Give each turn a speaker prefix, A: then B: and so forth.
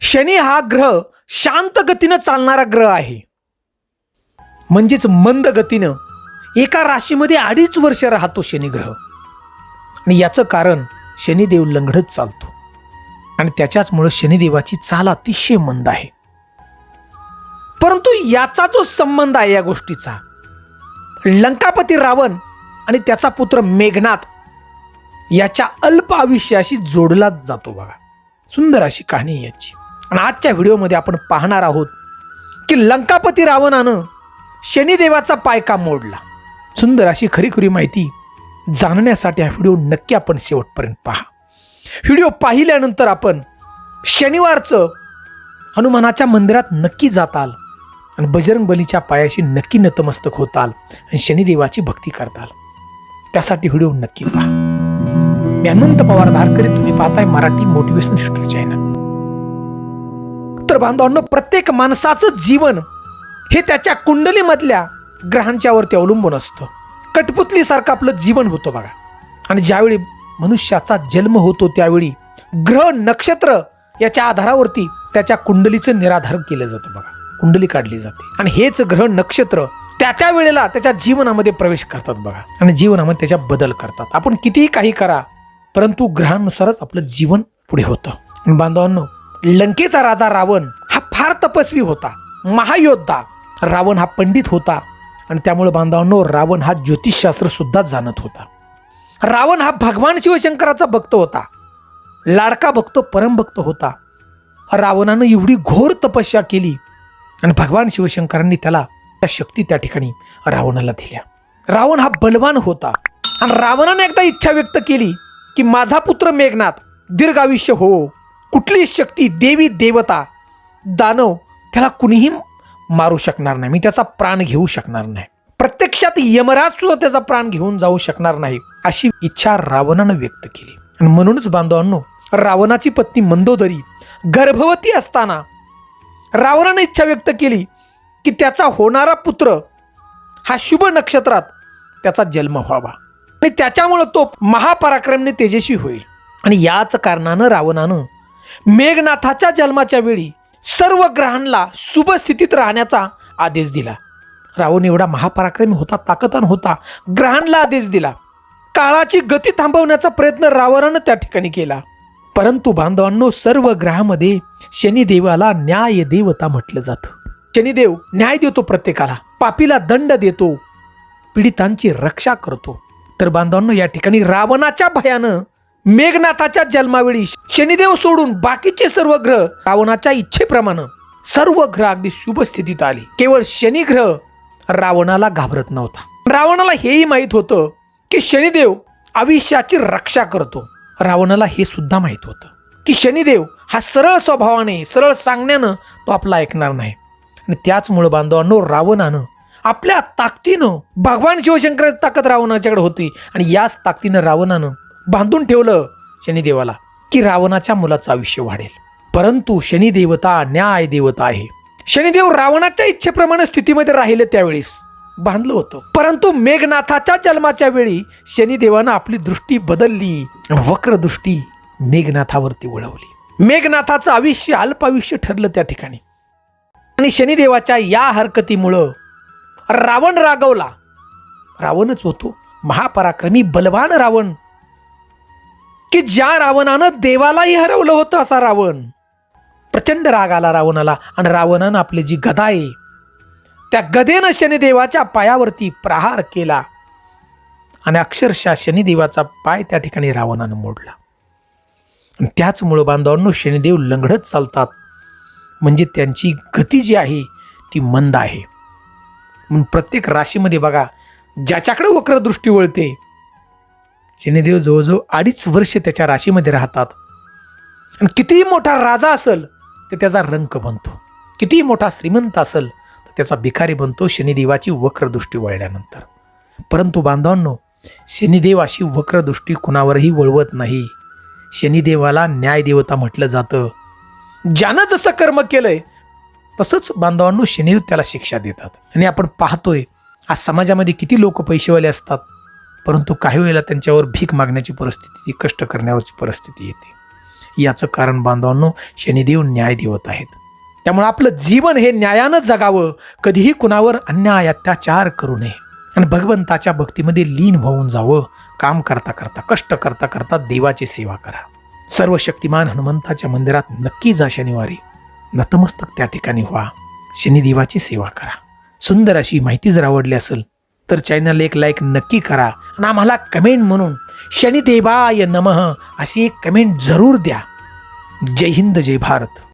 A: शनी हा ग्रह शांत गतीनं चालणारा ग्रह आहे. म्हणजेच मंद गतीनं एका राशीमध्ये अडीच वर्ष राहतो शनी ग्रह. आणि याचं कारण शनिदेव लंगडत चालतो. आणि त्याच्याचमुळं शनिदेवाची चाल अतिशय मंद आहे. परंतु याचा जो संबंध आहे या गोष्टीचा लंकापती रावण आणि त्याचा पुत्र मेघनाथ याच्या अल्प आयुष्याशी जोडलाच जातो बघा. सुंदर अशी कहाणी याची. आणि आजच्या व्हिडिओमध्ये आपण पाहणार आहोत की लंकापती रावणानं शनिदेवाचा पाय का मोडला? सुंदर अशी खरीखुरी माहिती जाणण्यासाठी हा व्हिडिओ नक्की आपण शेवटपर्यंत पहा. व्हिडिओ पाहिल्यानंतर आपण शनिवारचं हनुमानाच्या मंदिरात नक्की जाताल आणि बजरंग बलीच्या पायाशी नक्की नतमस्तक होताल आणि शनिदेवाची भक्ती करताल. त्यासाठी व्हिडिओ नक्की पहा. मी अनंत पवार धारकरी तुम्ही पाहताय मराठी मोटिवेशनल हिस्ट्री चॅनल तर बांधवांनो प्रत्येक माणसाचं जीवन हे त्याच्या कुंडलीमधल्या ग्रहांच्यावरती अवलंबून असतं. कठपुतलीसारखं आपलं जीवन होतं बघा. आणि ज्यावेळी मनुष्याचा जन्म होतो त्यावेळी ग्रह नक्षत्र याच्या आधारावरती त्याच्या कुंडलीचं निराधार केलं जातं बघा. कुंडली काढली जाते. आणि हेच ग्रह नक्षत्र त्या त्या वेळेला त्याच्या जीवनामध्ये प्रवेश करतात बघा. आणि जीवनामध्ये त्याच्या बदल करतात. आपण कितीही काही करा परंतु ग्रहांनुसारच आपलं जीवन पुढे होतं. आणि बांधवांनो लंकेचा राजा रावण हा फार तपस्वी होता महायोद्धा. रावण हा पंडित होता आणि त्यामुळे बांधवांनो रावण हा ज्योतिषशास्त्र सुद्धा जाणत होता. रावण हा भगवान शिवशंकराचा भक्त होता. लाडका भक्त परमभक्त होता. रावणानं एवढी घोर तपस्या केली आणि भगवान शिवशंकरांनी त्याला त्या शक्ती त्या ठिकाणी रावणाला दिल्या. रावण हा बलवान होता आणि रावणाने एकदा इच्छा व्यक्त केली की माझा पुत्र मेघनाथ दीर्घ आयुष्य हो कुठली शक्ती देवी देवता दानव त्याला कुणीही मारू शकणार नाही. मी त्याचा प्राण घेऊ शकणार नाही. प्रत्यक्षात यमराज सुद्धा त्याचा प्राण घेऊन जाऊ शकणार नाही अशी इच्छा रावणानं व्यक्त केली. आणि म्हणूनच बांधवांनो रावणाची पत्नी मंदोदरी गर्भवती असताना रावणानं इच्छा व्यक्त केली की त्याचा होणारा पुत्र हा शुभ नक्षत्रात त्याचा जन्म व्हावा. आणि त्याच्यामुळं तो महापराक्रमने तेजस्वी होईल. आणि याच कारणानं रावणानं मेघनाथाच्या जन्माच्या वेळी सर्व ग्रहांना शुभस्थितीत राहण्याचा आदेश दिला. रावण एवढा महापराक्रमी होता ताकदान होता ग्रहांना आदेश दिला. काळाची गती थांबवण्याचा प्रयत्न रावणानं त्या ठिकाणी केला. परंतु बांधवांनो सर्व ग्रहामध्ये शनिदेवाला न्याय देवता म्हटलं जातं. शनिदेव न्याय देतो प्रत्येकाला पापीला दंड देतो पीडितांची रक्षा करतो. तर बांधवांनो या ठिकाणी रावणाच्या भयानं मेघनाथाच्या जन्मावेळी शनिदेव सोडून बाकीचे सर्व ग्रह रावणाच्या इच्छेप्रमाणे सर्व ग्रह अगदी शुभ स्थितीत आले. केवळ शनी ग्रह रावणाला घाबरत नव्हता. रावणाला हेही माहीत होतं की शनिदेव आयुष्याची रक्षा करतो. रावणाला हे सुद्धा माहीत होतं की शनिदेव हा सरळ स्वभावाने सरळ सांगण्यानं तो आपला ऐकणार नाही. आणि त्याचमुळं बांधवांनो रावणानं आपल्या ताकदीनं भगवान शिवशंकराची ताकद रावणाच्याकडे होती आणि याच ताकदीनं रावणानं बांधून ठेवलं शनिदेवाला की रावणाच्या मुलाचं आयुष्य वाढेल. परंतु शनिदेवता न्याय देवता आहे. शनिदेव रावणाच्या इच्छेप्रमाणे स्थितीमध्ये राहिले त्यावेळेस बांधलं होतं. परंतु मेघनाथाच्या जन्माच्या वेळी शनिदेवानं आपली दृष्टी बदलली. वक्र दृष्टी मेघनाथावरती वळवली. मेघनाथाचं आयुष्य अल्पायुष्य ठरलं त्या ठिकाणी. आणि शनिदेवाच्या या हरकतीमुळं रावण रागवला. रावणच होतो. महापराक्रमी बलवान रावण की ज्या रावणानं देवालाही हरवलं होतं असा रावण प्रचंड राग आला रावणाला आणि रावणानं आपली जी गदा आहे त्या गदेनं शनिदेवाच्या पायावरती प्रहार केला आणि अक्षरशः शनिदेवाचा पाय त्या ठिकाणी रावणानं मोडला. आणि त्याचमुळं बांधवांनो शनिदेव लंगडत चालतात. म्हणजे त्यांची गती जी आहे ती मंद आहे. म्हणून प्रत्येक राशीमध्ये बघा ज्याच्याकडे वक्रदृष्टी वळते शनिदेव जवळजवळ अडीच वर्ष त्याच्या राशीमध्ये राहतात. आणि कितीही मोठा राजा असेल तर त्याचा रंक बनतो. कितीही मोठा श्रीमंत असेल तर त्याचा भिकारी बनतो शनिदेवाची वक्रदृष्टी वळल्यानंतर. परंतु बांधवांनो शनिदेव अशी वक्रदृष्टी कुणावरही वळवत नाही. शनिदेवाला न्यायदेवता म्हटलं जातं. ज्यानं जसं कर्म केलंय तसंच बांधवांनो शनिदेव त्याला शिक्षा देतात. आणि आपण पाहतोय आज समाजामध्ये किती लोक पैसेवाले असतात? परंतु काही वेळेला त्यांच्यावर भीक मागण्याची परिस्थिती कष्ट करण्यावरची परिस्थिती येते. याचं कारण बांधवांनो शनिदेव न्याय देवत आहेत. त्यामुळे आपलं जीवन हे न्यायानं जगावं. कधीही कुणावर अन्याय अत्याचार करू नये. आणि भगवंताच्या भक्तीमध्ये लीन होऊन जावं. काम करता करता कष्ट करता करता देवाची सेवा करा. सर्व शक्तिमान हनुमंताच्या मंदिरात नक्की जा शनिवारी. नतमस्तक त्या ठिकाणी व्हा. शनिदेवाची सेवा करा. सुंदर अशी माहिती जर आवडली असेल तर चॅनल एक लाईक नक्की करा. आणि आम्हाला कमेंट म्हणून शनिदेवाय नमः अशी एक कमेंट जरूर द्या. जय हिंद जय भारत.